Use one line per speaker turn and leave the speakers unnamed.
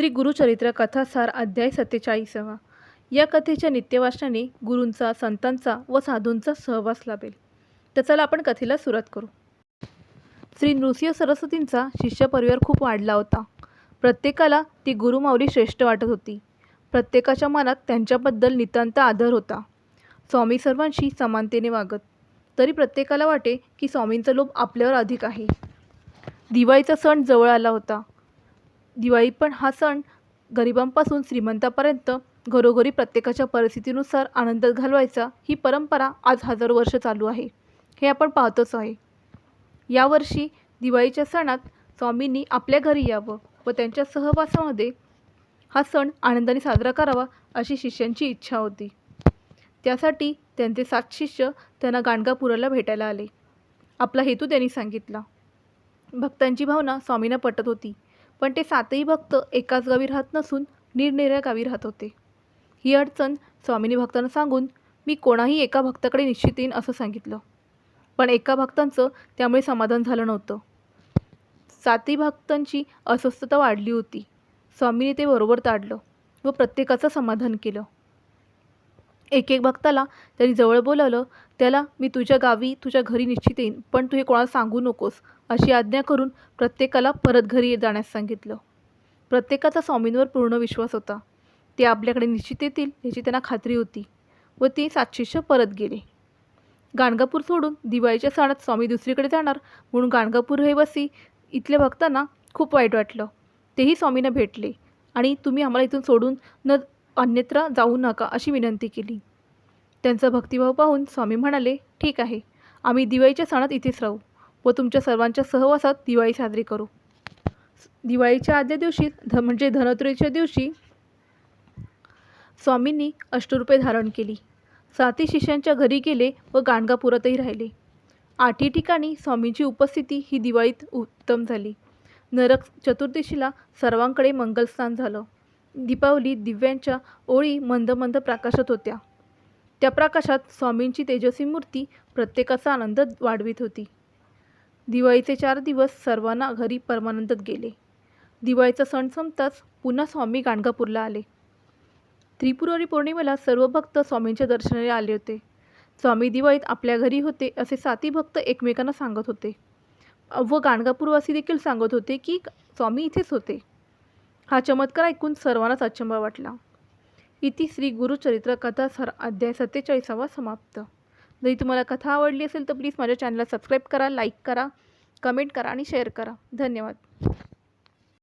श्री गुरुचरित्र कथासार अध्याय सत्तेचाळीसावा. या कथेच्या नित्यवाचनाने गुरूंचा संतांचा व साधूंचा सहवास लाभेल. तर चला आपण कथेला सुरुवात करू. श्री नृसिंह सरस्वतींचा शिष्य परिवार खूप वाढला होता. प्रत्येकाला ती गुरुमाऊली श्रेष्ठ वाटत होती. प्रत्येकाच्या मनात त्यांच्याबद्दल नितांत आदर होता. स्वामी सर्वांशी समानतेने वागत. तरी प्रत्येकाला वाटे की स्वामींचा लोभ आपल्यावर अधिक आहे. दिवाळीचा सण जवळ आला होता. दिवाळी पण हा सण गरिबांपासून श्रीमंतापर्यंत घरोघरी प्रत्येकाच्या परिस्थितीनुसार आनंदात घालवायचा ही परंपरा आज हजारो वर्ष चालू आहे. हे आपण पाहतोच आहे. यावर्षी दिवाळीच्या सणात स्वामींनी आपल्या घरी यावं व त्यांच्या सहवासामध्ये हा सण आनंदाने साजरा करावा अशी शिष्यांची इच्छा होती. त्यासाठी त्यांचे सात शिष्य त्यांना गाणगापुराला भेटायला आले. आपला हेतू त्यांनी सांगितला. भक्तांची भावना स्वामींना पटत होती. पण ते सातही भक्त एकाच गावी राहत नसून निरनिराळ्या गावी राहत होते. ही अडचण स्वामींनी भक्तांना सांगून मी कोणाही एका भक्ताकडे निश्चित येईन असं सांगितलं. पण एका भक्तांचं त्यामुळे समाधान झालं नव्हतं. सातही भक्तांची अस्वस्थता वाढली होती. स्वामीने ते बरोबर ताडलं व प्रत्येकाचं समाधान केलं. एक एक भक्ताला त्यांनी जवळ बोलावलं त्याला मी तुझ्या गावी तुझ्या घरी निश्चित येईन पण तू हे कोणाला सांगू नकोस अशी आज्ञा करून प्रत्येकाला परत घरी जाण्यास सांगितलं. प्रत्येकाचा स्वामींवर पूर्ण विश्वास होता. ते आपल्याकडे निश्चित येतील याची त्यांना खात्री होती व ते सात शिष्य परत गेले. गाणगापूर सोडून दिवाळीच्या सणात स्वामी दुसरीकडे जाणार म्हणून गाणगापूर रहिवासी इथल्या भक्तांना खूप वाईट वाटलं. तेही स्वामींना भेटले आणि तुम्ही आम्हाला इथून सोडून न अन्यत्र जाऊ नका अशी विनंती केली. त्यांचा भक्तिभाव पाहून स्वामी म्हणाले ठीक आहे. आम्ही दिवाळीच्या सणात इथेच राहू व तुमच्या सर्वांच्या सहवासात दिवाळी साजरी करू. दिवाळीच्या आदल्या दिवशी ध म्हणजे धनोत्रयीच्या दिवशी स्वामींनी अष्टरूपे धारण केली. साती शिष्यांच्या घरी गेले व गाणगापुरातही राहिले. आठही ठिकाणी स्वामींची उपस्थिती ही दिवाळीत उत्तम झाली. नरक चतुर्दशीला सर्वांकडे मंगलस्नान झालं. दीपावली दिव्यांच्या ओळी मंद मंद प्रकाशत होत्या. त्या प्रकाशात स्वामींची तेजस्वी मूर्ती प्रत्येकाचा आनंद वाढवित होती. दिवाळीचे चार दिवस सर्वांना घरी परमानंदात गेले. दिवाळीचा सण संपताच पुन्हा स्वामी गाणगापूरला आले. त्रिपुरारी पौर्णिमेला सर्व भक्त स्वामींच्या दर्शनाला आले होते. स्वामी दिवाळीत आपल्या घरी होते असे साती भक्त एकमेकांना सांगत होते. व गाणगापूरवासी देखील सांगत होते की स्वामी इथेच होते. हा चमत्कार ऐकून सर्वांनाच अचंबा वाटला. इति श्री गुरुचरित्र कथा सर अध्याय सत्तेचाळीसावा समाप्त. जरी तुम्हाला कथा आवडली असेल तर प्लीज माझ्या चॅनलला सबस्क्राईब करा लाईक करा कमेंट करा आणि शेअर करा. धन्यवाद.